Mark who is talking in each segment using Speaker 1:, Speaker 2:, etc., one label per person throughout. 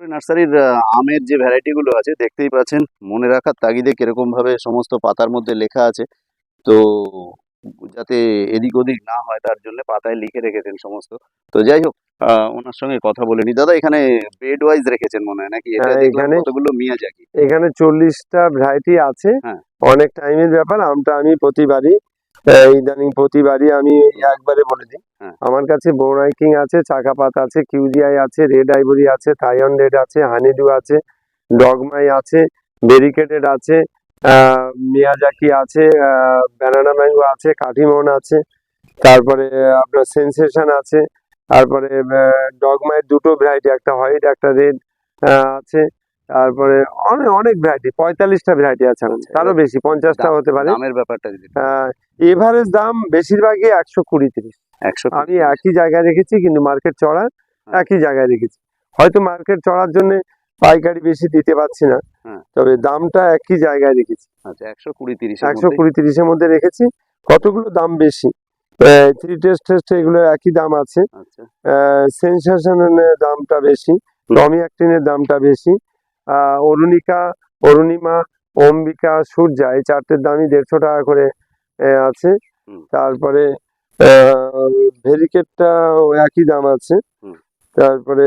Speaker 1: নার্সারির আমের যে ভ্যারাইটি গুলো আছে দেখতেই পাচ্ছেন মনে রাখার তাগিদে কীরকম ভাবে সমস্ত পাতার মধ্যে লেখা আছে। তো যাতে এদিক ওদিক না হয় তার জন্য পাতায় লিখে রেখেছেন সমস্ত। তো যাই হোক আহ, ওনার সঙ্গে কথা বলে নি। দাদা এখানে বেড ওয়াইজ রেখেছেন মনে হয় নাকি?
Speaker 2: হ্যাঁ, এখানে-
Speaker 1: কতগুলো মিয়াজাকি
Speaker 2: এখানে চল্লিশটা ভ্যারাইটি আছে।
Speaker 1: হ্যাঁ।
Speaker 2: অনেক টাইমের ব্যাপার আমটা আমি প্রতিবারই ইদানিং প্রতিবারই আমি একবারে বলে দিই
Speaker 1: হ্যাঁ।
Speaker 2: আমার কাছে বোরাইকিং আছে চাকাপাত আছে কিউজিআই আছে রেড আইভরি আছে থাইয়ন রেড আছে হানিডু আছে ডগমাই আছে ব্যারিকেটেড আছে আহ, মিয়াজাকি আছে ব্যানানা ম্যাঙ্গো আছে কাঠিমন আছে তারপরে আপনার সেন্সেশন আছে তারপরে ডগমাইয়ের দুটো ভ্যারাইটি একটা হোয়াইট একটা রেড আছে তারপরে অনেক অনেক ভ্যারাইটি পঁয়তাল্লিশটা ভ্যারাইটি আছে তারও বেশি পঞ্চাশটা হতে পারে।
Speaker 1: দামের ব্যাপারটা যদি
Speaker 2: এভারেজ দাম বেশিরভাগই একশো কুড়ি তিরিশ।
Speaker 1: একশো
Speaker 2: আমি একই জায়গায় রেখেছি কিন্তু মার্কেট চড়া একই জায়গায় রেখেছি। হয়তো মার্কেট চড়ার জন্য পাইকারি বেশি দিতে পারছি না
Speaker 1: হ্যাঁ।
Speaker 2: তবে দামটা একই জায়গায় রেখেছি।
Speaker 1: আচ্ছা একশো কুড়ি তিরিশ
Speaker 2: একশো কুড়ি তিরিশের মধ্যে রেখেছি। কতগুলো দাম বেশি? থ্রি টেস্ট টেস্ট এগুলো একই দাম আছে।
Speaker 1: আচ্ছা।
Speaker 2: সেন্সেশনের দামটা বেশি অ্যাক্টিনের দামটা বেশি। অরুণিকা অরুণিমা অম্বিকা সূর্যা এই চারটের দামই দেড়শো টাকা করে আছে। তারপরে ভেরিকেটটা একই দাম আছে। তারপরে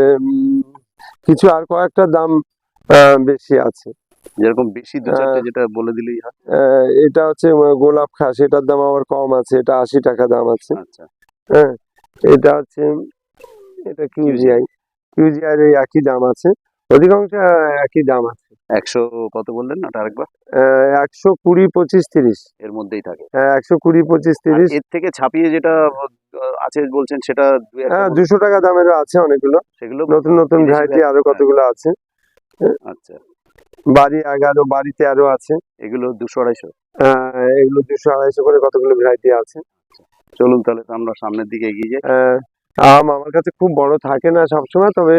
Speaker 2: কিছু আর কয়েকটা দাম বেশি আছে।
Speaker 1: যেরকম বেশি যেটা বলে দিলেই হয়।
Speaker 2: এটা হচ্ছে গোলাপ খাস এটার দাম আবার কম আছে এটা আশি টাকা দাম আছে।
Speaker 1: আচ্ছা।
Speaker 2: হ্যাঁ এটা হচ্ছে এটা কিউজিআই কিউজিআই এর একই দাম আছে। অধিকাংশ একই দাম আছে।
Speaker 1: একশো কত বললেন? না ওটা আরেকবার।
Speaker 2: একশো কুড়ি পঁচিশ তিরিশ।
Speaker 1: এর মধ্যেই থাকে।
Speaker 2: হ্যাঁ, একশো কুড়ি পঁচিশ তিরিশ।
Speaker 1: এর থেকে ছাপিয়ে যেটা আছে বলছেন সেটা
Speaker 2: হ্যাঁ দুশো টাকা দামেরও আছে অনেকগুলো।
Speaker 1: সেগুলো
Speaker 2: নতুন নতুন ভ্যারাইটি আরও
Speaker 1: হ্যাঁ।
Speaker 2: কতগুলো আছে।
Speaker 1: আচ্ছা।
Speaker 2: বাড়ি এগারো বাড়ি তেরো আছে।
Speaker 1: এগুলো দুশো আড়াইশো?
Speaker 2: আহ, এগুলো দুশো আড়াইশো করে কতগুলো ভ্যারাইটি আছে।
Speaker 1: চলুন তাহলে তো আমরা সামনের দিকে এগিয়ে যাই।
Speaker 2: আম আমার কাছে খুব বড় থাকে না সবসময় তবে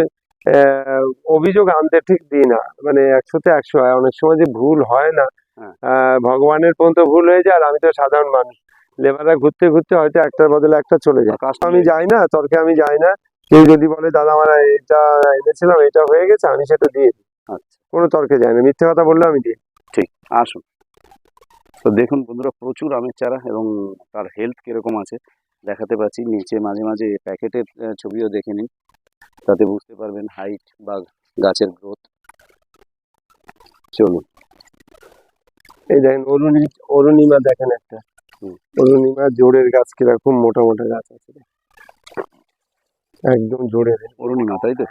Speaker 2: অভিযোগ আনতে ঠিক দিই না। মানে একশোতে একশো হয়। অনেক সময় যে ভুল হয় না
Speaker 1: হ্যাঁ।
Speaker 2: ভগবানের পর্যন্ত ভুল হয়ে যায় আর আমি তো সাধারণ মানুষ। লেবাররা ঘুরতে ঘুরতে হয়তো একটার বদলে একটা চলে যায়।
Speaker 1: কাস্টমার
Speaker 2: আমি যাই না তর্কে আমি যাই না। কেউ যদি বলে দাদা আমার এটা এনেছিলাম এটা হয়ে গেছে আমি সেটা দিয়ে দিই।
Speaker 1: আচ্ছা।
Speaker 2: কোনো তর্কে যাই না। মিথ্যে কথা বললে আমি দিই।
Speaker 1: ঠিক আসুন। তো দেখুন বন্ধুরা প্রচুর আমের চারা এবং তার হেলথ কীরকম আছে দেখাতে পাচ্ছি। নিচে মাঝে মাঝে প্যাকেটের ছবিও দেখে নিন। তাতে বুঝতে পারবেন হাইট বা গাছের গ্রোথ চলুন।
Speaker 2: এই দেখেন অরুণি অরুণিমা দেখেন একটা। অরুণিমা জোরের গাছ কীরকম মোটা মোটা গাছ আছে। একদম জোরের
Speaker 1: অরুণিমা তাই তো?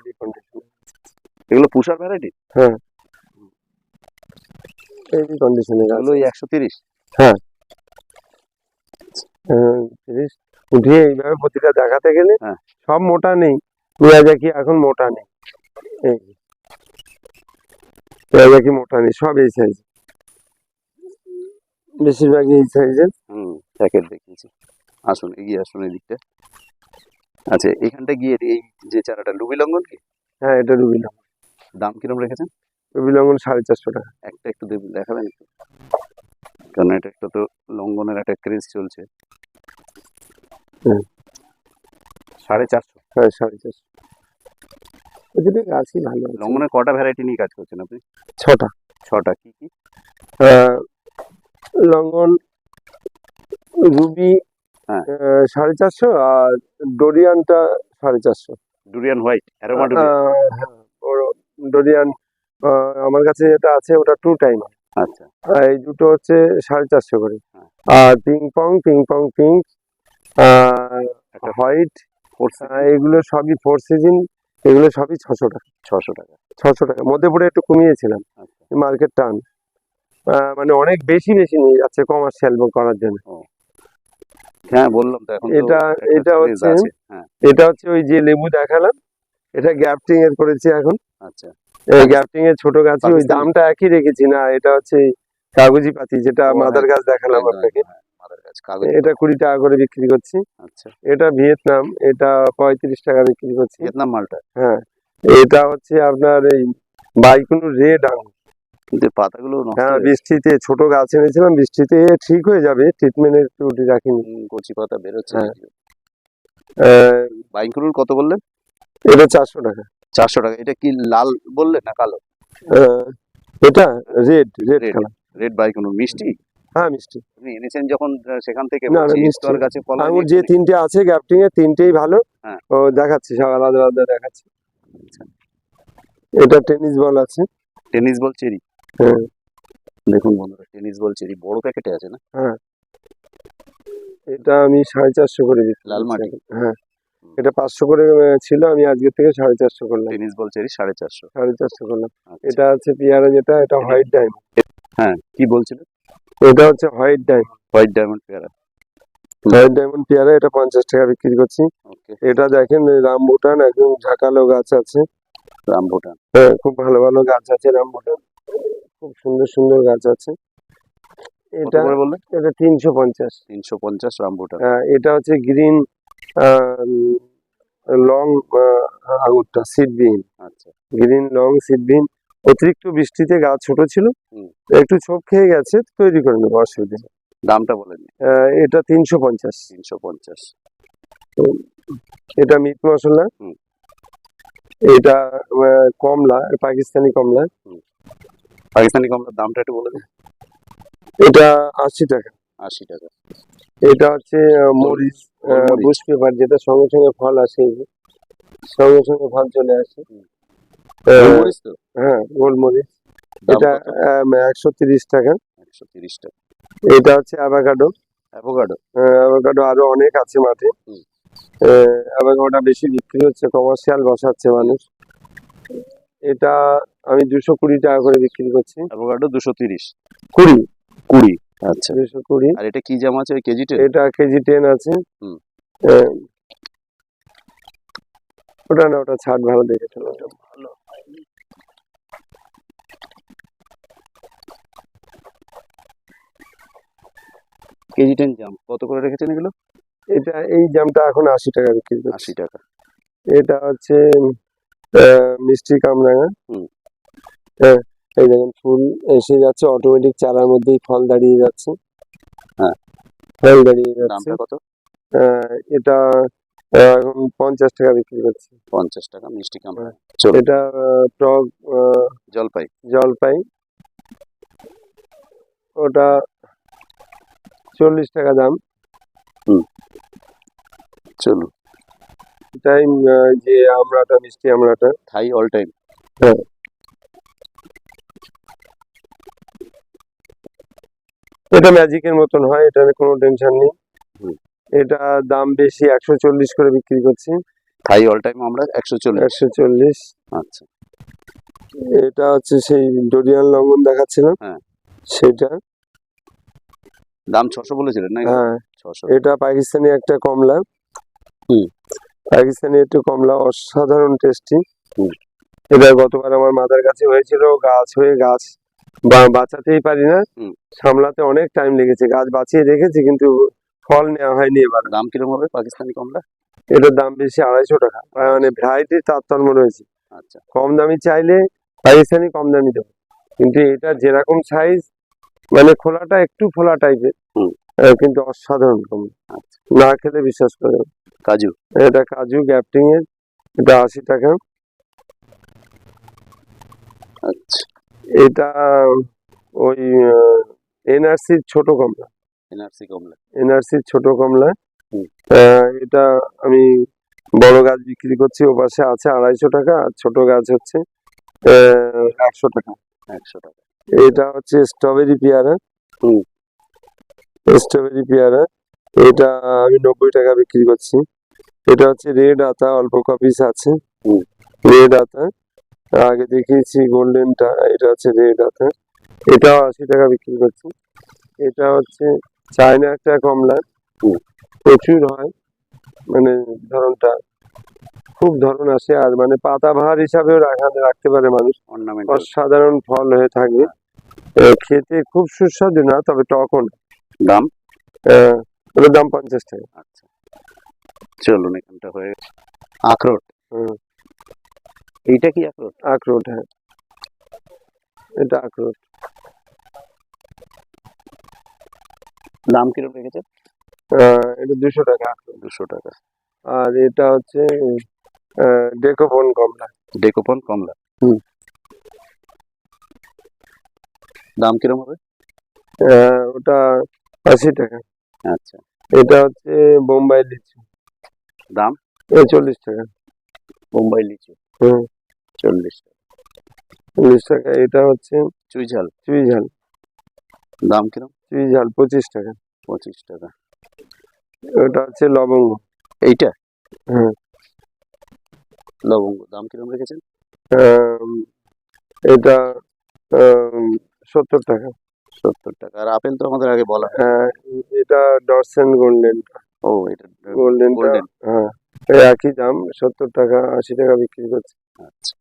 Speaker 1: এগুলো পুষার ভ্যারাইটি হ্যাঁ।
Speaker 2: এই কন্ডিশনে
Speaker 1: এগুলো ওই একশো তিরিশ।
Speaker 2: হ্যাঁ, তিরিশ। উঠিয়ে এইভাবে প্রতিটা দেখাতে গেলে
Speaker 1: হ্যাঁ।
Speaker 2: সব মোটা নেই। মিয়াজাকি এখন মোটা নেই। এই মিয়াজাকি মোটা নেই সব এই সাইজ বেশিরভাগই এই সাইজের
Speaker 1: হুম প্যাকেট দেখিয়েছি। আসুন এগিয়ে আসুন এই দিকটা আচ্ছা এখানটা গিয়ে এই যে চারাটা লুবি লঙ্ঘন কি?
Speaker 2: হ্যাঁ এটা রুবি লঙ্ঘন
Speaker 1: দাম কিরম রেখেছেন?
Speaker 2: রুবি লঙ্ঘন সাড়ে চারশো টাকা।
Speaker 1: একটা একটু দেখাবেন একটু? কারণ এটা একটা তো লঙ্ঘনের একটা ক্রেজ চলছে। সাড়ে চারশো
Speaker 2: হ্যাঁ সাড়ে চারশো প্রতিটা গাছই ভালো আছে।
Speaker 1: লঙ্ঘনের কটা ভ্যারাইটি নিয়ে কাজ করছেন আপনি?
Speaker 2: ছটা।
Speaker 1: ছটা কি কি?
Speaker 2: আহ, লঙ্ঘন রুবি
Speaker 1: হ্যাঁ।
Speaker 2: সাড়ে চারশো আর ডোরিয়ানটা সাড়ে চারশো।
Speaker 1: Durian white aroma durian.
Speaker 2: আহ, হ্যাঁ, ওর- ডোরিয়ান আহ, আমার কাছে যেটা আছে ওটা টু টাইম
Speaker 1: আচ্ছা।
Speaker 2: এই দুটো হচ্ছে সাড়ে চারশো করে।
Speaker 1: হ্যাঁ।
Speaker 2: আর ping pong ping pong pink
Speaker 1: একটা
Speaker 2: হোয়াইট এগুলো সবই ফোর সিজন এগুলো সবই ছশো টাকা
Speaker 1: ছশো টাকা
Speaker 2: ছশো টাকা। মধ্যে পড়ে একটু কমিয়েছিলাম
Speaker 1: আচ্ছা।
Speaker 2: মার্কেট টান। আহ, মানে অনেক বেশি বেশি নিয়ে যাচ্ছে কমার্শিয়াল করার জন্য।
Speaker 1: হ্যাঁ বললাম তো এখন
Speaker 2: এটা- এটা হচ্ছে-
Speaker 1: হ্যাঁ।
Speaker 2: এটা হচ্ছে ওই যে লেবু দেখালাম এটা গ্যাপটিং এর করেছি এখন।
Speaker 1: আচ্ছা।
Speaker 2: এই গ্যাপটিং এর ছোট গাছই ওই দামটা একই রেখেছি না এটা হচ্ছে কাগজি পাতি যেটা মাদার
Speaker 1: হ্যাঁ,
Speaker 2: গাছ দেখালাম আপনাকে।
Speaker 1: কাগজ
Speaker 2: এটা কুড়ি টাকা করে বিক্রি করছি।
Speaker 1: আচ্ছা।
Speaker 2: এটা ভিয়েতনাম এটা পঁয়ত্রিশ টাকা বিক্রি করছি।
Speaker 1: ভিয়েতনাম মালটা?
Speaker 2: হ্যাঁ। এটা হচ্ছে আপনার এই বাইকুনো রেড আঙুর
Speaker 1: কিন্তু পাতাগুলো
Speaker 2: হ্যাঁ বৃষ্টিতে ছোট গাছ এনেছিলাম বৃষ্টিতে ঠিক হয়ে যাবে ট্রিটমেন্টের একটু উঠে রাখিনি।
Speaker 1: কচি পাতা বেরোচ্ছে
Speaker 2: হ্যাঁ।
Speaker 1: বাইকুরুল কত বললেন?
Speaker 2: এটা চারশো টাকা।
Speaker 1: চারশো টাকা। এটা কি লাল বললে না কালো?
Speaker 2: এটা রেড রেড.
Speaker 1: রেড বাইকোনো মিষ্টি?
Speaker 2: হ্যাঁ মিষ্টি।
Speaker 1: এনেছেন যখন সেখান থেকে
Speaker 2: না, না, মিষ্টি।
Speaker 1: ফল
Speaker 2: আঙুর যে তিনটে আছে গ্যাপটিং এ তিনটেই ভালো।
Speaker 1: হ্যাঁ।
Speaker 2: ও দেখাচ্ছি সব আলাদা আলাদা দেখাচ্ছি।
Speaker 1: আচ্ছা।
Speaker 2: এটা টেনিস বল আছে।
Speaker 1: Tennis ball cherry?
Speaker 2: হ্যাঁ।
Speaker 1: দেখুন বন্ধুরা টেনিস বল চেরি। বড় প্যাকেটে আছে না? হ্যাঁ।
Speaker 2: এটা আমি সাড়ে চারশো করে দিচ্ছি
Speaker 1: লাল মাটি?
Speaker 2: হ্যাঁ। এটা পাঁচশো করে ছিল আমি আজকে থেকে সাড়ে চারশো করলাম।
Speaker 1: টেনিস বল চেরি সাড়ে চারশো।
Speaker 2: সাড়ে চারশো করলাম।
Speaker 1: আচ্ছা।
Speaker 2: এটা আছে পিয়ারা যেটা এটা হোয়াইট ডায়মন্ড।
Speaker 1: হ্যাঁ কি বলছিলেন?
Speaker 2: এটা হচ্ছে হোয়াইট ডায়মন্ড।
Speaker 1: হোয়াইট ডায়মন্ড পেয়ারা।
Speaker 2: হোয়াইট ডায়মন্ড পেয়ারা এটা পঞ্চাশ টাকা বিক্রি করছি। এটা দেখেন রামবুটান একদম ঝাঁকালো গাছ আছে।
Speaker 1: রামভুটান।
Speaker 2: হ্যাঁ খুব ভালো ভালো গাছ আছে রামবুটান খুব সুন্দর সুন্দর গাছ আছে। এটা এটা তিনশো পঞ্চাশ।
Speaker 1: তিনশো পঞ্চাশ রামভুটান।
Speaker 2: আহ, এটা হচ্ছে গ্রিন লং আঙুরটা সিডবিহীন
Speaker 1: আচ্ছা।
Speaker 2: গ্রিন লং সিডবিহীন অতিরিক্ত বৃষ্টিতে গাছ ছোট ছিল। একটু ছোপ খেয়ে গেছে তৈরি করে নেব অসুবিধা।
Speaker 1: দামটা বলেন
Speaker 2: এটা তিনশো পঞ্চাশ।
Speaker 1: তিনশো পঞ্চাশ।
Speaker 2: এটা মিট মশলা। এটা কমলা পাকিস্তানি কমলা।
Speaker 1: পাকিস্তানি কমলার দামটা একটু বলে দিন।
Speaker 2: এটা আশি টাকা।
Speaker 1: আশি টাকা।
Speaker 2: এটা হচ্ছে মরিচ। বুশ পেপার যেটা সঙ্গে সঙ্গে ফল আসে। সঙ্গে সঙ্গে ফল চলে আসে
Speaker 1: হুম।
Speaker 2: আহ,
Speaker 1: গোলমরিচ তো
Speaker 2: হ্যাঁ গোলমরিচ এটা একশো তিরিশ টাকা।
Speaker 1: একশো তিরিশ টাকা।
Speaker 2: এটা হচ্ছে অ্যাভাকাডো
Speaker 1: অ্যাভোকাডো
Speaker 2: অ্যাভাকাডো আরও অনেক আছে মাঠে। অ্যাভাকাডোটা বেশি বিক্রি হচ্ছে কমার্শিয়াল বসাচ্ছে মানুষ। এটা আমি দুশো কুড়ি টাকা করে বিক্রি করছি।
Speaker 1: অ্যাভোকাডো দুশো তিরিশ।
Speaker 2: কুড়ি।
Speaker 1: কুড়ি আচ্ছা।
Speaker 2: দুশো কুড়ি।
Speaker 1: আর এটা কি জাম আছে কেজিতে?
Speaker 2: এটা কেজি টেন আছে। আহ, ওটা না ওটা ছাড় ভালো দেখেছিল ওটা
Speaker 1: কেজি টেন জাম কত করে রেখেছেন এগুলো?
Speaker 2: এটা এই জামটা এখন আশি টাকা বিক্রি
Speaker 1: আশি টাকা।
Speaker 2: এটা হচ্ছে মিষ্টি কামরাঙা। হ্যাঁ এই দেখেন ফুল এসে যাচ্ছে অটোমেটিক চারার মধ্যেই ফল দাঁড়িয়ে যাচ্ছে।
Speaker 1: হ্যাঁ।
Speaker 2: ফল দাঁড়িয়ে যাচ্ছে।
Speaker 1: কত?
Speaker 2: এটা এখন পঞ্চাশ টাকা বিক্রি করছি।
Speaker 1: পঞ্চাশ টাকা মিষ্টি কামড়া
Speaker 2: হ্যাঁ। এটা টক
Speaker 1: জলপাই।
Speaker 2: জলপাই। ওটা চল্লিশ টাকা দাম।
Speaker 1: চলো
Speaker 2: টাইম যে আমড়াটা মিষ্টি আমড়াটা
Speaker 1: থাই অল টাইম
Speaker 2: এটা ম্যাজিকের মতন হয় এটা কোনো টেনশন নেই।
Speaker 1: হুম।
Speaker 2: এটা দাম বেশি একশো চল্লিশ করে বিক্রি করছি।
Speaker 1: থাই অল টাইম আমরা একশো চল্লিশ।
Speaker 2: একশো চল্লিশ।
Speaker 1: আচ্ছা।
Speaker 2: এটা হচ্ছে সেই ডোরিয়ান লঙ্ঘন দেখাচ্ছিলাম।
Speaker 1: হ্যাঁ।
Speaker 2: সেটা।
Speaker 1: দাম ছশো বলেছিলেন না
Speaker 2: হ্যাঁ।
Speaker 1: ছশো।
Speaker 2: এটা পাকিস্তানি একটা কমলা।
Speaker 1: হুম।
Speaker 2: পাকিস্তানি একটু কমলা অসাধারণ টেস্টি
Speaker 1: হুম।
Speaker 2: এটা গতবার আমার মাদার কাছে হয়েছিল গাছ হয়ে গাছ বাঁচাতেই পারি না। সামলাতে অনেক টাইম লেগেছে গাছ বাঁচিয়ে রেখেছি কিন্তু ফল নেওয়া হয়নি এবার।
Speaker 1: দাম কীরকম হবে পাকিস্তানি কমলা?
Speaker 2: এটার দাম বেশি আড়াইশো টাকা। মানে ভ্যারাইটির তারতম্য রয়েছে।
Speaker 1: আচ্ছা।
Speaker 2: কম দামি চাইলে পাকিস্তানি কম দামি দেবো। কিন্তু এটা যেরকম সাইজ মানে খোলাটা একটু ফোলা টাইপের। কিন্তু অসাধারণ কমলা
Speaker 1: আচ্ছা।
Speaker 2: না খেলে বিশ্বাস করে
Speaker 1: কাজু?
Speaker 2: এটা কাজু গ্যাপটিং এর এটা আশি টাকা।
Speaker 1: আচ্ছা।
Speaker 2: এটা ওই এনআরসির ছোট কমলা।
Speaker 1: এনআরসি কমলা।
Speaker 2: এনআরসির ছোট কমলা। এটা আমি বড় গাছ বিক্রি করছি ও পাশে আছে আড়াইশো টাকা আর ছোট গাছ হচ্ছে একশো টাকা।
Speaker 1: একশো টাকা।
Speaker 2: এটা হচ্ছে স্ট্রবেরি পেয়ারা।
Speaker 1: হুম।
Speaker 2: স্ট্রবেরি পেয়ারা। এটা আমি নব্বই টাকা বিক্রি করছি। এটা হচ্ছে রেড আতা অল্প কপিস আছে।
Speaker 1: হুম।
Speaker 2: রেড আতা। আগে দেখিয়েছি গোল্ডেনটা এটা হচ্ছে রেড আতা। এটাও আশি টাকা বিক্রি করছি। এটা হচ্ছে চায়না একটা কমলা।
Speaker 1: হুম।
Speaker 2: প্রচুর হয়। মানে ধরনটা খুব ধরন আছে আর মানে পাতাবাহার হিসাবেও রাখা রাখতে পারে মানুষ। অসাধারণ ফল হয়ে থাকে। এ, খেতে খুব সুস্বাদু না তবে টকও না।
Speaker 1: দাম?
Speaker 2: ওটার দাম পঞ্চাশ টাকা।
Speaker 1: আচ্ছা। চলুন এখানটা হয়ে গেছে। আখরোট।
Speaker 2: হুম।
Speaker 1: এইটা কি আখরোট?
Speaker 2: আখরোট হ্যাঁ। এটা আখরোট।
Speaker 1: দাম কীরকম রেখেছে
Speaker 2: এটা দুশো টাকা
Speaker 1: দুশো টাকা।
Speaker 2: আর এটা হচ্ছে ডেকোফোন কমলা।
Speaker 1: ডেকোপন কমলা?
Speaker 2: হুম।
Speaker 1: দাম কিরম হবে?
Speaker 2: ওটা আশি টাকা।
Speaker 1: আচ্ছা।
Speaker 2: এটা হচ্ছে বোম্বাই লিচু।
Speaker 1: দাম?
Speaker 2: চল্লিশ টাকা।
Speaker 1: বোম্বাই লিচু?
Speaker 2: হুম।
Speaker 1: চল্লিশ টাকা।
Speaker 2: চল্লিশ টাকা এটা হচ্ছে
Speaker 1: চুই ঝাল?
Speaker 2: চুই ঝাল।
Speaker 1: দাম কিরম?
Speaker 2: চুই ঝাল পঁচিশ টাকা।
Speaker 1: পঁচিশ টাকা।
Speaker 2: ওটা হচ্ছে লবঙ্গ।
Speaker 1: এইটা?
Speaker 2: হুম।
Speaker 1: লবঙ্গ দাম কিরম রেখেছেন?
Speaker 2: এটা সত্তর টাকা।
Speaker 1: সত্তর টাকা। আর আপেল তো আমাদের আগে বলা হয়
Speaker 2: এটা ডরসেন গোল্ডেন
Speaker 1: ও এটা
Speaker 2: গোল্ডেন
Speaker 1: গোল্ডেন
Speaker 2: হ্যাঁ এই একই দাম সত্তর টাকা আশি টাকা বিক্রি করছে।
Speaker 1: আচ্ছা।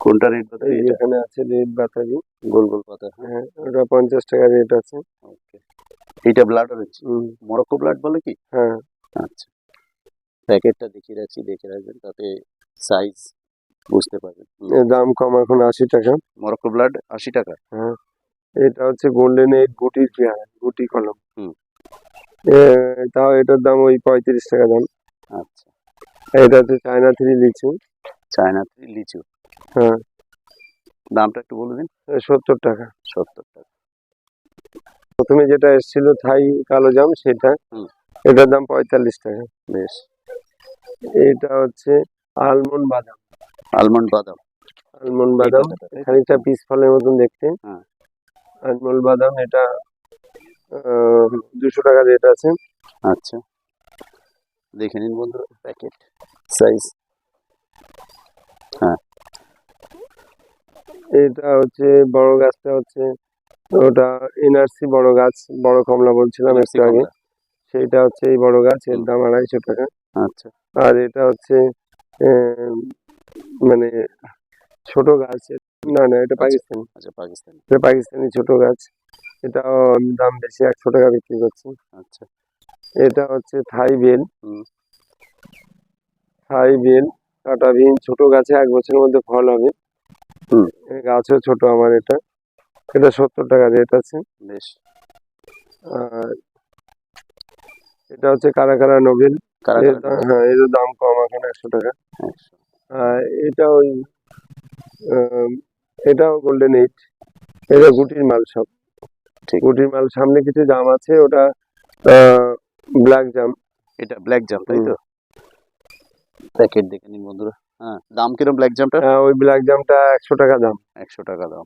Speaker 1: কোনটা রেট বাতাবি
Speaker 2: এখানে আছে রেড বাতাবি।
Speaker 1: গোল গোল পাতা। হ্যাঁ
Speaker 2: ওটা পঞ্চাশ টাকা রেট আছে।
Speaker 1: ওকে। এইটা ব্লাড অরেঞ্জ
Speaker 2: হুম,
Speaker 1: মরক্কো ব্লাড বলে কি?
Speaker 2: হ্যাঁ।
Speaker 1: আচ্ছা। প্যাকেটটা দেখিয়ে রাখছি দেখে রাখবেন তাতে সাইজ বুঝতে পারবেন।
Speaker 2: দাম কম এখন আশি টাকা।
Speaker 1: মরক্কো ব্লাড আশি টাকা।
Speaker 2: হ্যাঁ এটা হচ্ছে গোল্ডেন এইট গুটির পেয়ারা গুটি কলম।
Speaker 1: হুম।
Speaker 2: তাও এটার দাম ওই পঁয়ত্রিশ টাকা দাম।
Speaker 1: আচ্ছা।
Speaker 2: এটা হচ্ছে চায়না থ্রি লিচু।
Speaker 1: চায়না থ্রি লিচু।
Speaker 2: হ্যাঁ।
Speaker 1: দামটা একটু বলে দিন।
Speaker 2: সত্তর টাকা।
Speaker 1: সত্তর টাকা।
Speaker 2: প্রথমে যেটা এসেছিল থাই কালো জাম সেটা। এটার দাম পঁয়তাল্লিশ টাকা।
Speaker 1: বেশ।
Speaker 2: এটা হচ্ছে আলমন্ড বাদাম।
Speaker 1: আলমন্ড বাদাম।
Speaker 2: আলমন্ড বাদাম খানিকটা পিস ফলের মতন দেখতে।
Speaker 1: হ্যাঁ।
Speaker 2: আলমন্ড বাদাম এটা দুশো টাকা রেট আছে।
Speaker 1: আচ্ছা। দেখে নিন বন্ধুরা প্যাকেট সাইজ। হ্যাঁ।
Speaker 2: এটা হচ্ছে বড় গাছটা হচ্ছে ওটা এনআরসি বড় গাছ বড় কমলা বলছিলাম একটু আগে। সেইটা হচ্ছে এই বড় গাছ এর দাম আড়াইশো টাকা।
Speaker 1: আচ্ছা।
Speaker 2: আর এটা হচ্ছে মানে ছোট গাছ। না না এটা পাকিস্তানি।
Speaker 1: আচ্ছা পাকিস্তানি।
Speaker 2: এটা পাকিস্তানি ছোট গাছ। এটাও দাম বেশি একশো টাকা বিক্রি করছি।
Speaker 1: আচ্ছা।
Speaker 2: এটা হচ্ছে থাই বেল। থাই বেল কাটা বিন ছোট গাছে এক বছরের মধ্যে ফল হবে।
Speaker 1: হুম।
Speaker 2: গাছও ছোট আমার এটা। এটা সত্তর টাকা রেট আছে।
Speaker 1: বেশ।
Speaker 2: আর এটা হচ্ছে কারা কারা নোবেল হ্যাঁ এর দাম কম এখন একশো টাকা। এটা ওই এটাও গোল্ডেন এইট এটা গুটির মাল সব।
Speaker 1: ঠিক।
Speaker 2: গুটির মাল সামনে কিছু জাম আছে ওটা ব্ল্যাক জাম।
Speaker 1: এটা ব্ল্যাক জাম তাই। তো? প্যাকেট দেখে নিন বন্ধুরা। হ্যাঁ দাম কিরম ব্ল্যাক জামটা
Speaker 2: হ্যাঁ, ওই ব্ল্যাক জামটা একশো টাকা দাম।
Speaker 1: একশো টাকা দাম।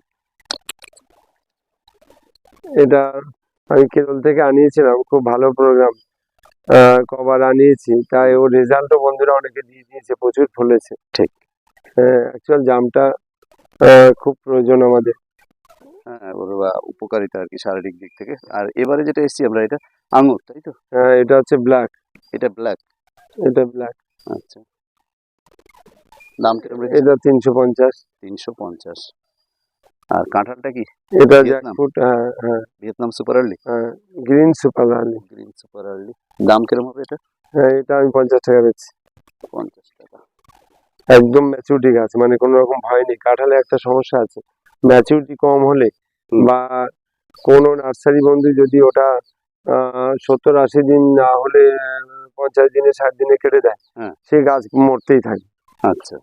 Speaker 2: এটা আমি কেরল থেকে আনিয়েছিলাম খুব ভালো প্রোগ্রাম কভার আনিয়েছি। তাই ওর রেজাল্টও বন্ধুরা অনেকে দিয়ে দিয়েছে প্রচুর ফলেছে।
Speaker 1: ঠিক।
Speaker 2: অ্যাকচুয়াল জামটা খুব প্রয়োজন আমাদের।
Speaker 1: হ্যাঁ ওর উপকারিতা আর কি শারীরিক দিক থেকে। আর এবারে যেটা এসছি আমরা এটা আঙুর তাই তো?
Speaker 2: হ্যাঁ, এটা হচ্ছে ব্ল্যাক
Speaker 1: এটা ব্ল্যাক
Speaker 2: এটা ব্ল্যাক
Speaker 1: আচ্ছা। দাম
Speaker 2: এটা তিনশো পঞ্চাশ।
Speaker 1: তিনশো পঞ্চাশ। আর কাঁঠালটা কি?
Speaker 2: এটা
Speaker 1: ভিয়েতনাম?
Speaker 2: জ্যাকফ্রুট হ্যাঁ হ্যাঁ।
Speaker 1: ভিয়েতনাম সুপার আর্লি
Speaker 2: হ্যাঁ green super early
Speaker 1: green super early দাম কিরম হবে এটা?
Speaker 2: হ্যাঁ এটা আমি পঞ্চাশ টাকা বেচছি।
Speaker 1: পঞ্চাশ টাকা।
Speaker 2: একদম ম্যাচুরিটি গাছ মানে কোনো রকম ভয় নেই কাঁঠালে একটা সমস্যা আছে ম্যাচুরিটি কম হলে বা কোনো নার্সারি বন্ধু যদি ওটা সত্তর আশি দিন না হলে পঞ্চাশ দিনে ষাট দিনে কেটে দেয়
Speaker 1: হ্যাঁ।
Speaker 2: সেই গাছ মরতেই থাকে।
Speaker 1: আচ্ছা।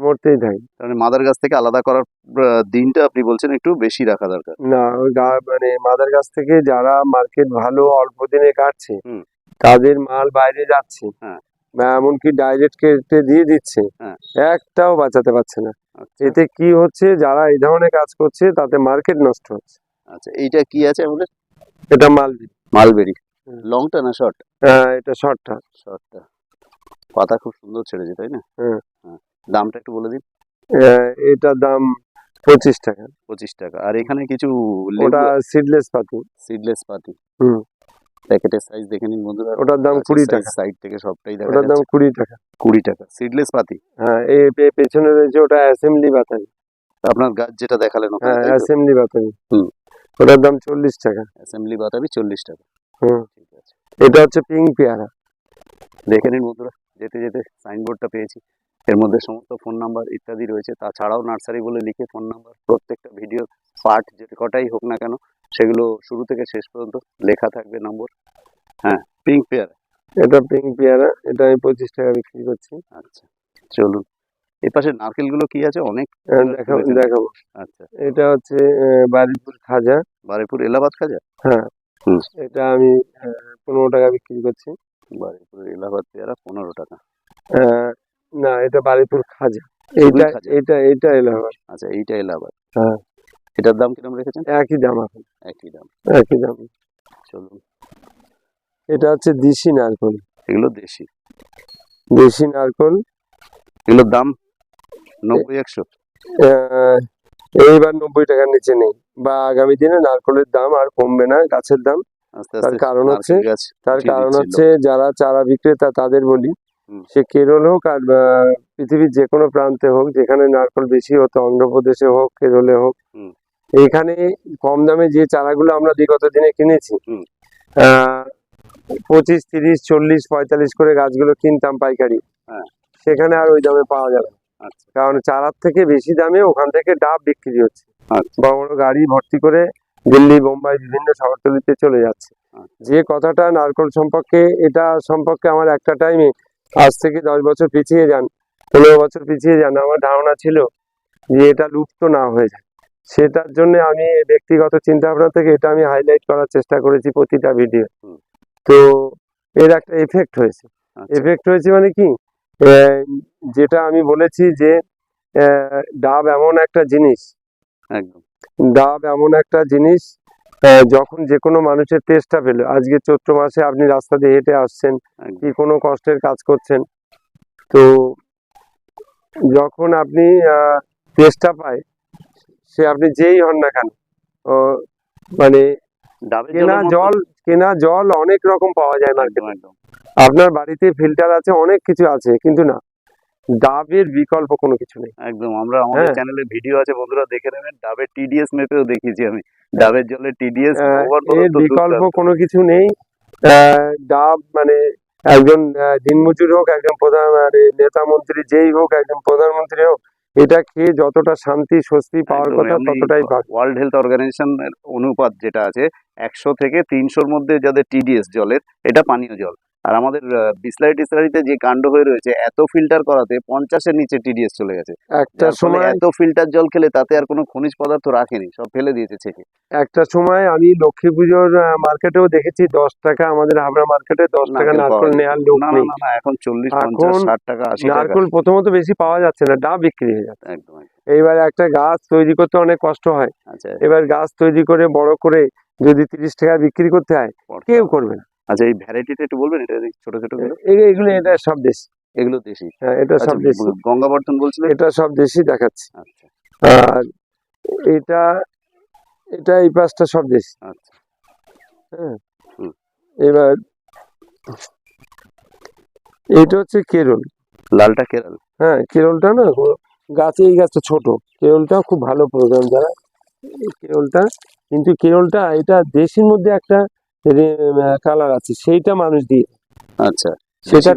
Speaker 2: মরতেই থাকে
Speaker 1: তাহলে মাদার গাছ থেকে আলাদা করার দিনটা আপনি বলছেন একটু বেশি রাখা দরকার।
Speaker 2: না মানে মাদার গাছ থেকে যারা মার্কেট ভালো অল্প দিনে কাটছে। তাদের মাল বাইরে যাচ্ছে
Speaker 1: হ্যাঁ।
Speaker 2: এমনকি ডাইরেক্ট কেটে দিয়ে দিচ্ছে
Speaker 1: হ্যাঁ।
Speaker 2: একটাও বাঁচাতে পারছে না।
Speaker 1: আচ্ছা।
Speaker 2: এতে কি হচ্ছে যারা এই ধরনের কাজ করছে তাতে মার্কেট নষ্ট হচ্ছে।
Speaker 1: আচ্ছা এইটা কি আছে আমাদের?
Speaker 2: এটা মালবি
Speaker 1: মালবেরি লংটা না শর্ট
Speaker 2: আহ, এটা শর্টটা
Speaker 1: শর্টটা পাতা খুব সুন্দর ছেড়েছে তাই না?
Speaker 2: হুম।
Speaker 1: হ্যাঁ। দামটা একটু বলে দিন।
Speaker 2: এটার দাম পঁচিশ টাকা।
Speaker 1: পঁচিশ টাকা। আর এখানে কিছু
Speaker 2: ওটা সিডলেস পাতি।
Speaker 1: সিডলেস পাতি।
Speaker 2: হুম।
Speaker 1: প্যাকেটের সাইজ দেখে নিন বন্ধুরা।
Speaker 2: ওটার দাম কুড়ি টাকা।
Speaker 1: সাইড থেকে সবটাই দেখা
Speaker 2: ওটার দাম কুড়ি টাকা।
Speaker 1: কুড়ি টাকা। সিডলেস পাতি।
Speaker 2: হ্যাঁ এই পেছনে রয়েছে ওটা অ্যাসেম্বলি বাতাবি।
Speaker 1: আপনার গাছ যেটা দেখালেন ওখানে
Speaker 2: হ্যাঁ অ্যাসেম্বলি বাতাবি।
Speaker 1: হুম।
Speaker 2: ওটার দাম চল্লিশ টাকা।
Speaker 1: অ্যাসেম্বলি বাতাবি চল্লিশ টাকা।
Speaker 2: হুম।
Speaker 1: ঠিক আছে।
Speaker 2: এটা হচ্ছে পিঙ্ক পেয়ারা।
Speaker 1: দেখে নিন বন্ধুরা। যেতে যেতে সাইনবোর্ডটা পেয়েছি। এর মধ্যে সমস্ত ফোন নাম্বার ইত্যাদি রয়েছে। তাছাড়াও নার্সারি বলে লিখে ফোন নাম্বার প্রত্যেকটা ভিডিও পার্ট যে কটাই হোক না কেন সেগুলো শুরু থেকে শেষ পর্যন্ত লেখা থাকবে নম্বর হ্যাঁ পিঙ্ক পেয়ার
Speaker 2: এটা পিঙ্ক পেয়ারা এটা আমি পঁচিশ টাকা বিক্রি করছি।
Speaker 1: আচ্ছা চলুন। এই পাশে নারকেলগুলো কি আছে? অনেক
Speaker 2: দেখাবো দেখাবো।
Speaker 1: আচ্ছা।
Speaker 2: এটা হচ্ছে বারিপুর খাজা।
Speaker 1: বারেপুর এলাহাবাদ খাজা? হ্যাঁ।
Speaker 2: এটা আমি পনেরো টাকা বিক্রি করছি।
Speaker 1: বারেপুর এলাহাবাদ পেয়ারা পনেরো টাকা।
Speaker 2: আহ, না এটা বারিপুর খাজা। এইটা এটা এটা এলাহাবাদ।
Speaker 1: আচ্ছা এইটা এলাহাবাদ।
Speaker 2: হ্যাঁ।
Speaker 1: এটার দাম কীরকম রেখেছেন?
Speaker 2: একই দাম এখন।
Speaker 1: একই দাম।
Speaker 2: একই দাম।
Speaker 1: চলুন।
Speaker 2: এটা হচ্ছে দেশি নারকল।
Speaker 1: এগুলো দেশি।
Speaker 2: দেশি নারকল।
Speaker 1: এগুলোর দাম নব্বই একশো।
Speaker 2: আহ, এইবার নব্বই টাকার নিচে নেই। বা আগামী দিনে নারকলের দাম আর কমবে না গাছের দাম। তার কারণ হচ্ছে তার কারণ হচ্ছে যারা চারা বিক্রেতা তাদের বলি সে কেরল হোক আর পৃথিবীর যে কোনো প্রান্তে হোক যেখানে নারকল বেশি হতো অন্ধ্রপ্রদেশে হোক কেরলে হোক
Speaker 1: হুম।
Speaker 2: এইখানে কম দামে যে চারাগুলো আমরা বিগত দিনে কিনেছি পঁচিশ তিরিশ চল্লিশ পঁয়তাল্লিশ করে গাছগুলো কিনতাম পাইকারি।
Speaker 1: হ্যাঁ।
Speaker 2: সেখানে আর ওই দামে পাওয়া যাবে।
Speaker 1: আচ্ছা।
Speaker 2: কারণ চারার থেকে বেশি দামে ওখান থেকে ডাব বিক্রি হচ্ছে।
Speaker 1: আচ্ছা।
Speaker 2: বড় বড় গাড়ি ভর্তি করে দিল্লি বোম্বাই বিভিন্ন শহরতলিতে চলে যাচ্ছে।
Speaker 1: আচ্ছা।
Speaker 2: যে কথাটা নারকল সম্পর্কে এটা সম্পর্কে আমার একটা টাইমে আজ থেকে দশ বছর পিছিয়ে যান পনেরো বছর পিছিয়ে যান আমার ধারণা ছিল যে এটা লুপ্ত না হয়ে যায়। সেটার জন্য আমি ব্যক্তিগত চিন্তা ভাবনা থেকে এটা আমি হাইলাইট করার চেষ্টা করেছি প্রতিটা ভিডিও তো এর একটা এফেক্ট হয়েছে।
Speaker 1: আচ্ছা।
Speaker 2: এফেক্ট হয়েছে মানে কি? যেটা আমি বলেছি যে ডাব এমন একটা জিনিস
Speaker 1: একদম।
Speaker 2: ডাব এমন একটা জিনিস আহ, যখন যে কোনো মানুষের তেষ্টা পেল। আজকে চৈত্র মাসে আপনি রাস্তা দিয়ে হেঁটে আসছেন কি কোনো কষ্টের কাজ করছেন? তো যখন আপনি আহ, তেষ্টা পায় সে আপনি যেই হন না কেন মানে কেনা জল কেনা জল অনেক রকম পাওয়া যায় মার্কেটে আপনার বাড়িতে ফিল্টার আছে অনেক কিছু আছে কিন্তু না। ডাবের বিকল্প কোনো কিছু নেই।
Speaker 1: একদম আমরা আমাদের
Speaker 2: হ্যাঁ।
Speaker 1: চ্যানেলে ভিডিও আছে বন্ধুরা দেখে নেবেন। ডাবের টিডিএস মেপেও দেখিয়েছি আমি। ডাবের জলে টিডিএস
Speaker 2: বিকল্প কোনো কিছু নেই। ডাব মানে একজন দিনমজুর হোক একজন প্রধান মানে নেতা মন্ত্রী যেই হোক একজন প্রধানমন্ত্রী হোক এটা খেয়ে যতটা শান্তি স্বস্তি পাওয়ার কথা ততটাই
Speaker 1: ওয়ার্ল্ড হেলথ অর্গানাইজেশনের অনুপাত যেটা আছে একশো থেকে তিনশোর মধ্যে যাদের টিডিএস জলের এটা পানীয় জল। আর আমাদের বিসলারি টিসলারিতে যে কাণ্ড হয়ে রয়েছে এত ফিল্টার করাতে পঞ্চাশের নিচে টিডিএস চলে গেছে।
Speaker 2: একটা সময়
Speaker 1: এত ফিল্টার জল খেলে তাতে আর কোনো খনিজ পদার্থ রাখেনি সব ফেলে দিয়েছে ছেঁকে।
Speaker 2: একটা সময় আমি লক্ষ্মী পুজোর মার্কেটেও দেখেছি দশ টাকা আমাদের হাবড়া মার্কেটে দশ টাকা
Speaker 1: নারকেল
Speaker 2: নেওয়ার লোক
Speaker 1: না
Speaker 2: নেই।
Speaker 1: এখন চল্লিশ
Speaker 2: এখন
Speaker 1: পঞ্চাশ ষাট টাকা আশি
Speaker 2: নারকল প্রথমত বেশি পাওয়া যাচ্ছে না ডাব বিক্রি হয়ে যাচ্ছে।
Speaker 1: একদম একদম।
Speaker 2: এইবার একটা গাছ তৈরি করতে অনেক কষ্ট হয়।
Speaker 1: আচ্ছা।
Speaker 2: এবার গাছ তৈরি করে বড় করে যদি তিরিশ টাকা বিক্রি করতে হয় কেউ করবে না।
Speaker 1: আচ্ছা এই ভ্যারাইটিটা একটু বলবেন এটা ছোট ছোট
Speaker 2: এগুলো এটা সব দেশি।
Speaker 1: এগুলো দেশি?
Speaker 2: হ্যাঁ এটা
Speaker 1: আচ্ছা
Speaker 2: সব দেশি।
Speaker 1: গঙ্গাবর্ধন বলছিলেন?
Speaker 2: এটা সব দেশি দেখাচ্ছি।
Speaker 1: আচ্ছা।
Speaker 2: আর এটা এটা এই পাঁচটা সব দেশি।
Speaker 1: আচ্ছা।
Speaker 2: হ্যাঁ। এবার এটা হচ্ছে কেরল।
Speaker 1: লালটা কেরল?
Speaker 2: হ্যাঁ কেরলটা না গাছে এই গাছটা ছোট। কেরলটা খুব ভালো প্রোগ্রাম যারা কেরলটা কিন্তু কেরলটা এটা দেশির মধ্যে একটা কালার আছে সেইটা মানুষ দিয়ে
Speaker 1: আচ্ছা
Speaker 2: সেটা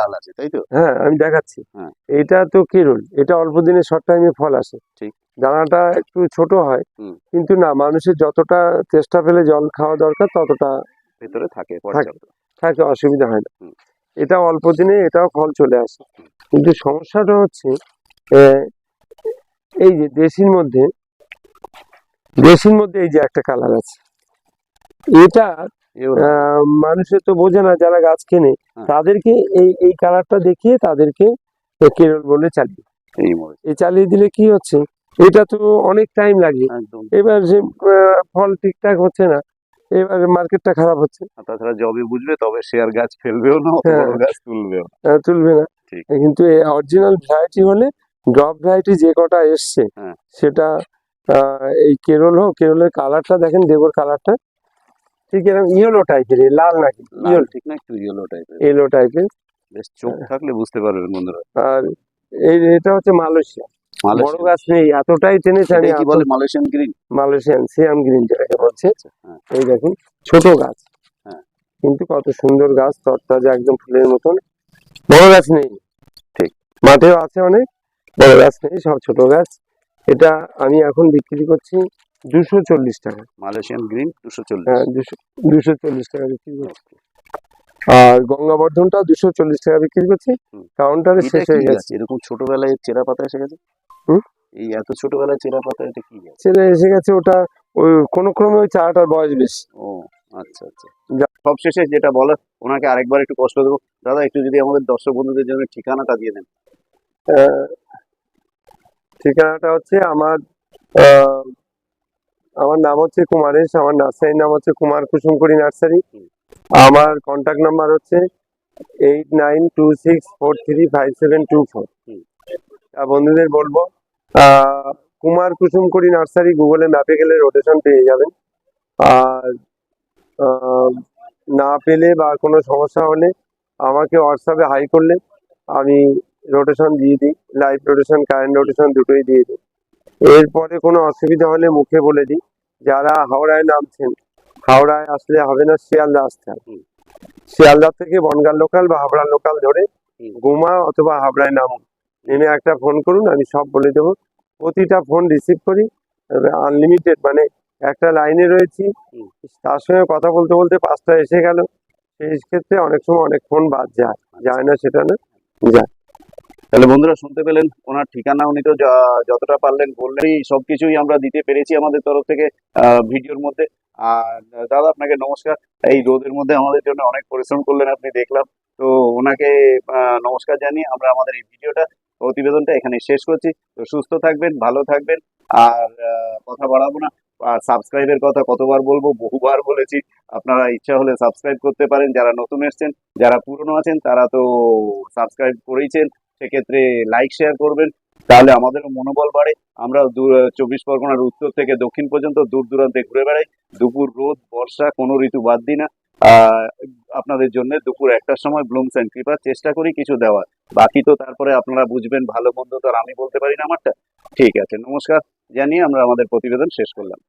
Speaker 1: লাল আছে তাই তো?
Speaker 2: হ্যাঁ আমি দেখাচ্ছি।
Speaker 1: হ্যাঁ।
Speaker 2: এটা তো কেরল এটা অল্প দিনে শর্ট টাইমে ফল আসে।
Speaker 1: ঠিক।
Speaker 2: দানাটা একটু ছোট হয় কিন্তু না মানুষের যতটা চেষ্টা পেলে জল খাওয়া দরকার ততটা
Speaker 1: ভেতরে থাকে
Speaker 2: থাকে অসুবিধা হয় না। এটা অল্প দিনে এটাও ফল চলে আসে। কিন্তু সমস্যাটা হচ্ছে এই যে দেশির মধ্যে দেশির মধ্যে এই যে একটা কালার আছে এটা মানুষের তো বোঝে না যারা গাছ কেনে
Speaker 1: হ্যাঁ।
Speaker 2: তাদেরকে এই এই কালারটা দেখিয়ে তাদেরকে কেরল বলে চালিয়ে
Speaker 1: এই
Speaker 2: চালিয়ে দিলে কি হচ্ছে এটা তো অনেক টাইম লাগে এবার যে ফল ঠিকঠাক হচ্ছে না এবার মার্কেটটা খারাপ হচ্ছে
Speaker 1: তাছাড়া যবে বুঝবে তবে সে আর গাছ ফেলবেও না
Speaker 2: হ্যাঁ।
Speaker 1: গাছ তুলবেও না।
Speaker 2: তুলবে না। কিন্তু অরিজিনাল ভ্যারাইটি হলে ড্রপ ভ্যারাইটি যে কটা এসছে
Speaker 1: হ্যাঁ।
Speaker 2: সেটা আহ, এই কেরল হোক কেরলের কালারটা দেখেন দেবর কালারটা ঠিক এরকম ইয়েলো টাইপের লাল নাকি? ইয়েলো
Speaker 1: ঠিক না একটু ইয়েলো টাইপের
Speaker 2: ইয়েলো টাইপের
Speaker 1: বেশ চোখ থাকলে বুঝতে পারবেন বন্ধুরা।
Speaker 2: আর এই এটা হচ্ছে মালয়েশিয়া বড় গাছ নেই এতটাই টেনেছে আমি
Speaker 1: কি বলে Malaysian green
Speaker 2: Malaysian Siam green যেটাকে বলছে।
Speaker 1: হ্যাঁ।
Speaker 2: এই দেখুন ছোট গাছ।
Speaker 1: হ্যাঁ।
Speaker 2: কিন্তু কত সুন্দর গাছ তরতাজা একদম ফুলের মতন। বড় গাছ নেই।
Speaker 1: ঠিক।
Speaker 2: মাঠেও আছে অনেক বড় গাছ নেই সব ছোট গাছ। এটা আমি এখন বিক্রি করছি দুশো চল্লিশ টাকা।
Speaker 1: মালয়েশিয়ান গ্রিন দুশো চল্লিশ।
Speaker 2: হ্যাঁ দুশো চল্লিশ টাকা বিক্রি করছি। আর গঙ্গাবর্ধনটা দুশো চল্লিশ টাকা বিক্রি করছি। কাউন্টারে শেষ হয়ে
Speaker 1: গেছে। এরকম ছোটবেলায় চেরা পাতা এসে গেছে?
Speaker 2: হুম?
Speaker 1: এই এত ছোটবেলায় চেরা পাতা এটা কি
Speaker 2: ছেলে এসে গেছে ওটা ওই কোনো ক্রমে ওই চারাটার বয়স বেশি।
Speaker 1: ও আচ্ছা আচ্ছা।
Speaker 2: যা-
Speaker 1: সবশেষে যেটা বলার ওনাকে আরেকবার একটু কষ্ট দেবো। দাদা একটু যদি আমাদের দর্শক বন্ধুদের জন্য ঠিকানাটা দিয়ে দেন।
Speaker 2: ঠিকানাটা হচ্ছে আমার আহ, আমার নাম হচ্ছে কুমারেশ আমার নার্সারির নাম হচ্ছে কুমার কুসুমকুড়ি নার্সারি। আমার কন্ট্যাক্ট নাম্বার হচ্ছে eight nine two six four three five seven two four. বন্ধুদের বলব কুমার কুসুমকুড়ি নার্সারি গুগলে ম্যাপে গেলে রোটেশন পেয়ে যাবেন। আর না পেলে বা কোনো সমস্যা হলে আমাকে হোয়াটসঅ্যাপে হাই করলে আমি রোটেশন দিয়ে দিই লাইভ রোটেশন কারেন্ট রোটেশন দুটোই দিয়ে দিই। এরপরে কোনো অসুবিধা হলে মুখে বলে দিই যারা হাওড়ায় নামছেন হাওড়ায় আসলে হবে না শিয়ালদা আসতে হবে। শিয়ালদা থেকে বনগাঁ লোকাল বা হাবড়া লোকাল ধরে। গুমা অথবা হাবড়ায় নামুন। নেমে একটা ফোন করুন আমি সব বলে দেবো। প্রতিটা ফোন রিসিভ করি আনলিমিটেড মানে একটা লাইনে রয়েছি। তার সঙ্গে কথা বলতে বলতে পাঁচটা এসে গেল। সেই ক্ষেত্রে অনেক সময় অনেক ফোন বাদ যায়। যায় না সেটা না।
Speaker 1: তাহলে বন্ধুরা শুনতে পেলেন, ওনার ঠিকানা, উনি তো যতটা পারলেন বললেন। সবকিছুই আমরা দিতে পেরেছি আমাদের তরফ থেকে ভিডিওর মধ্যে। আর, দাদা, আপনাকে নমস্কার। এই রোদের মধ্যে আমাদের জন্য অনেক পরিশ্রম করলেন আপনি, দেখলাম। তো ওনাকে নমস্কার জানিয়ে আমরা আমাদের এই ভিডিওটা, প্রতিবেদনটা এখানে শেষ করছি। তো সুস্থ থাকবেন, ভালো থাকবেন। আর কথা বাড়াবো না। আর সাবস্ক্রাইবের কথা কতবার বলব? বহুবার বলেছি। আপনারা ইচ্ছা হলে সাবস্ক্রাইব করতে পারেন। যারা নতুন এসছেন, যারা পুরনো আছেন, তারা তো সাবস্ক্রাইব করেইছেন, সেক্ষেত্রে লাইক শেয়ার করবেন। তাহলে আমাদেরও মনোবল বাড়ে। আমরা দূর- চব্বিশ পরগনার উত্তর থেকে দক্ষিণ পর্যন্ত দূর দূরান্তে ঘুরে বেড়াই। দুপুর রোদ, বর্ষা, কোনো ঋতু বাদ দিই না। আপনাদের জন্য দুপুর একটার সময় ব্লুমস অ্যান্ড কৃপার চেষ্টা করি কিছু দেওয়ার। বাকি তো তারপরে আপনারা বুঝবেন, ভালো, মন্দ তো আর আমি বলতে পারি না আমারটা। ঠিক আছে, নমস্কার, জানিয়ে আমরা আমাদের প্রতিবেদন শেষ করলাম।